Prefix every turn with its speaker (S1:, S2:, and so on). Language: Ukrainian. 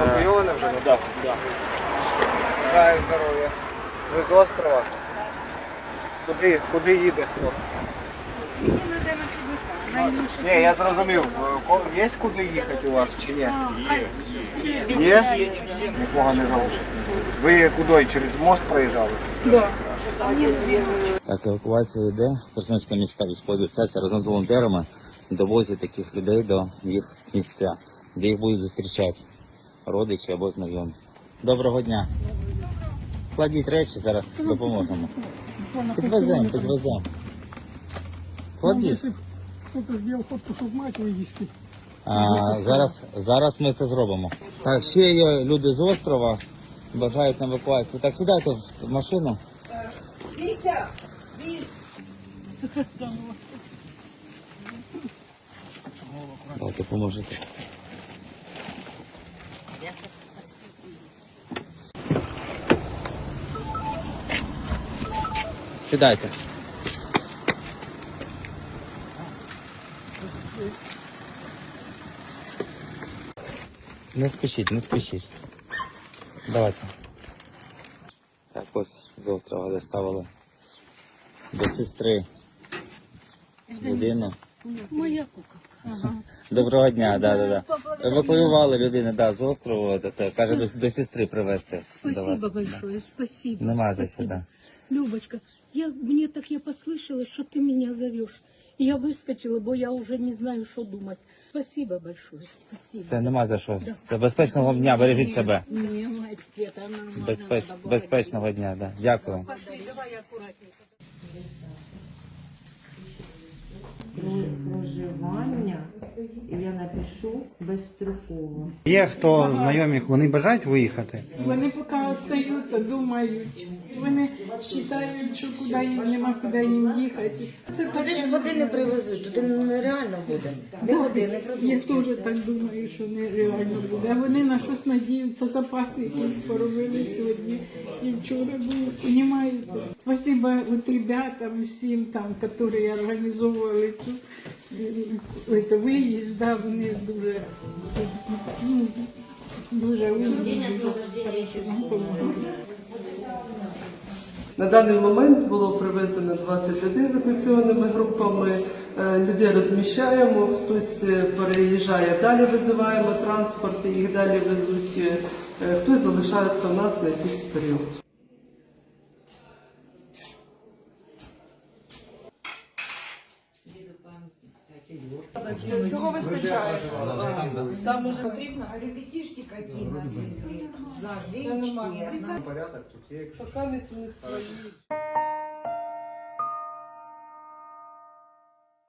S1: Евакуйоване вже? Ну так. Бажаю здоров'я. Ви з острова? Куди, куди їде хто? Ні, я зрозумів. Є куди їхати у вас чи ні? Є? Нікого не залишить. Ви куди? Через мост проїжджали?
S2: Так, евакуація йде. Херсонська міська військова адміністрація разом з волонтерами довозить таких людей до їх місця, де їх будуть зустрічати родичі або знайомі. Доброго дня. Кладіть речі, зараз допоможемо. Підвеземо, підвеземо. Кладіть.
S3: Кто-то фотку, чтобы мать вывести.
S2: А, зараз, зараз ми це зробимо. Так, ще є люди з острова, бажають на евакуацію. Так, сідайте в машину. Давайте поможете. Сідайте. Не спішіть, не спішіть. Давайте. Так, ось з острова доставили до сестри людину.
S3: Моя куколка.
S2: Доброго дня, да, да, да. Евакуювали людину, да, з острову, та- та, каже, до, до сестри привезти. до вас.
S3: Спасибо большое, спасибо.
S2: Нема за що, да.
S3: Любочка, я, мне так я послышалась, что ты меня зовешь. И я выскочила, бо я уже не знаю, что думать. Спасибо большое, спасибо.
S2: Все, нема за що. Все, безпечного вам дня, бережіть себе.
S3: Не, мать, это нормально.
S2: Безпеч,
S3: надо было
S2: безпечного дня, да. Дякую.
S3: Пошли, давай аккуратненько.
S4: проживання, і я напишу безстроково.
S1: Є хто знайомі, вони бажають виїхати?
S5: Вони поки остаються, думають. Вони вважають, що куди їм нема куди їм їхати. Це
S4: Туди ж води не привезуть, туди нереально буде. Де води не
S5: Я теж так думаю, що нереально буде. А вони на щось надіються, запаси якісь поробили сьогодні і вчора було, понімаєте? Спасибо от ребятам всім там, які організовували цю е, виїзд, да, вони дуже, ну, дуже.
S6: На даний момент було привезено 20 людей евакуаційними групами. Е, Людей розміщаємо, хтось е, переїжджає далі, визиваємо транспорт, їх далі везуть, е, хтось залишається у нас на якийсь період.
S5: Цього вистачає. Там уже потрібно.
S4: А ребятишки які на.
S1: Порядок тут є,
S6: у них свої.